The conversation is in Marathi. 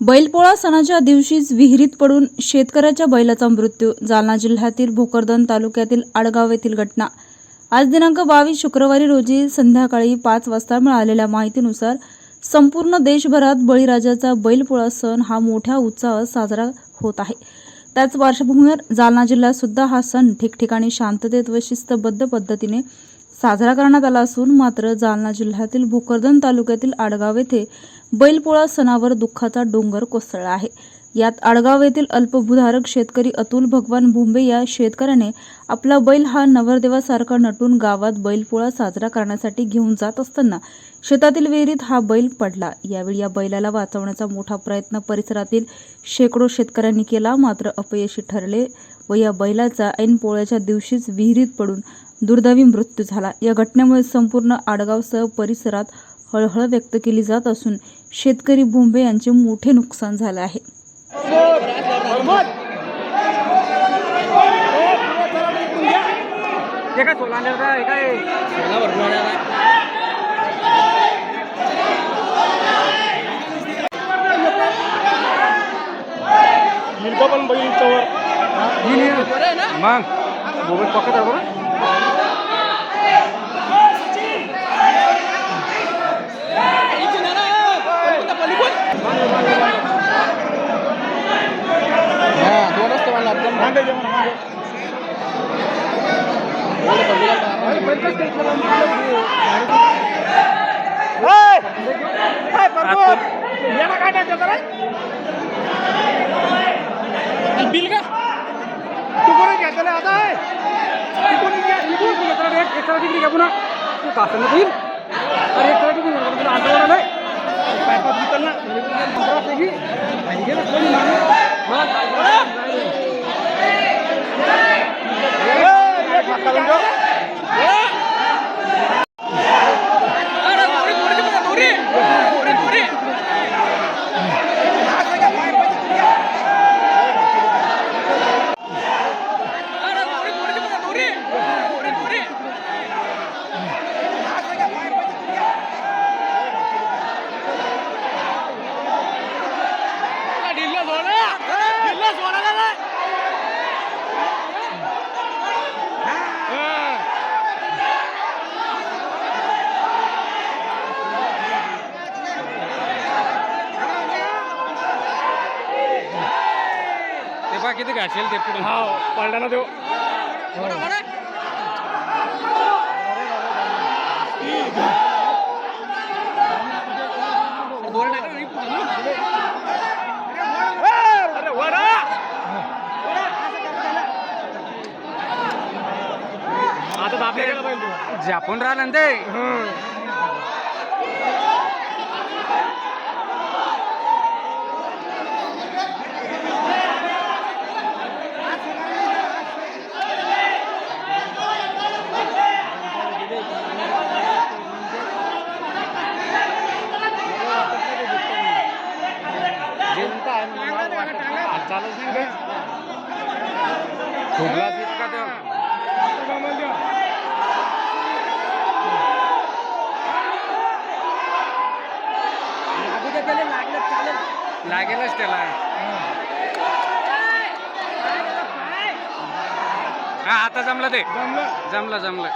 बैलपोळा सणाच्या दिवशीच विहिरीत पडून शेतकऱ्याच्या बैलाचा मृत्यू जालना जिल्ह्यातील भोकरदन तालुक्यातील आडगाव येथील घटना. आज दिनांक बावीस शुक्रवारी रोजी संध्याकाळी पाच वाजता मिळालेल्या माहितीनुसार संपूर्ण देशभरात बळीराजाचा बैलपोळा सण हा मोठ्या उत्साहात साजरा होत आहे. त्याच पार्श्वभूमीवर जालना जिल्ह्यात सुद्धा हा सण ठिकठिकाणी शांततेत व शिस्तबद्ध पद्धतीने साजरा करण्यात आला असून मात्र जालना जिल्ह्यातील भोकरदन तालुक्यातील आडगाव येथे बैलपोळा सणावर दुःखाचा डोंगर कोसळला आहे. यात आडगाव येथील अल्पभूधारक शेतकरी अतुल भगवान भोंबे या शेतकऱ्याने आपला बैल हा नवरदेवासारखा नटून गावात बैलपोळा साजरा करण्यासाठी घेऊन जात असताना शेतातील विहिरीत हा बैल पडला. यावेळी या बैलाला वाचवण्याचा मोठा प्रयत्न परिसरातील शेकडो शेतकऱ्यांनी केला मात्र अपयशी ठरले व या बैलाचा ऐन पोळ्याच्या दिवशीच विहिरीत पडून दुर्दैवी मृत्यू झाला. या घटनेमुळे संपूर्ण आडगावसह परिसरात हळहळ व्यक्त केली जात असून शेतकरी भोंबे यांचे मोठे नुकसान झाले आहे. मग. बिल का तू कोणी घेतलं आता आहे? तू कोणी घ्या? तू कोणी एक- एक जरा तिकडे घ्या पुन्हा. तू कासन बिल पहा किती घासेल ते पुढे? हा पडला ना देव अरे वरा. आता दाबले गेला पाहिजे तू झापून राहिलं ना ते जिंता आहे ना, मला वाटत नाही इतका तो. लागेलच त्याला. हा आता जमलं ते. जमलं. जमलं जमलं.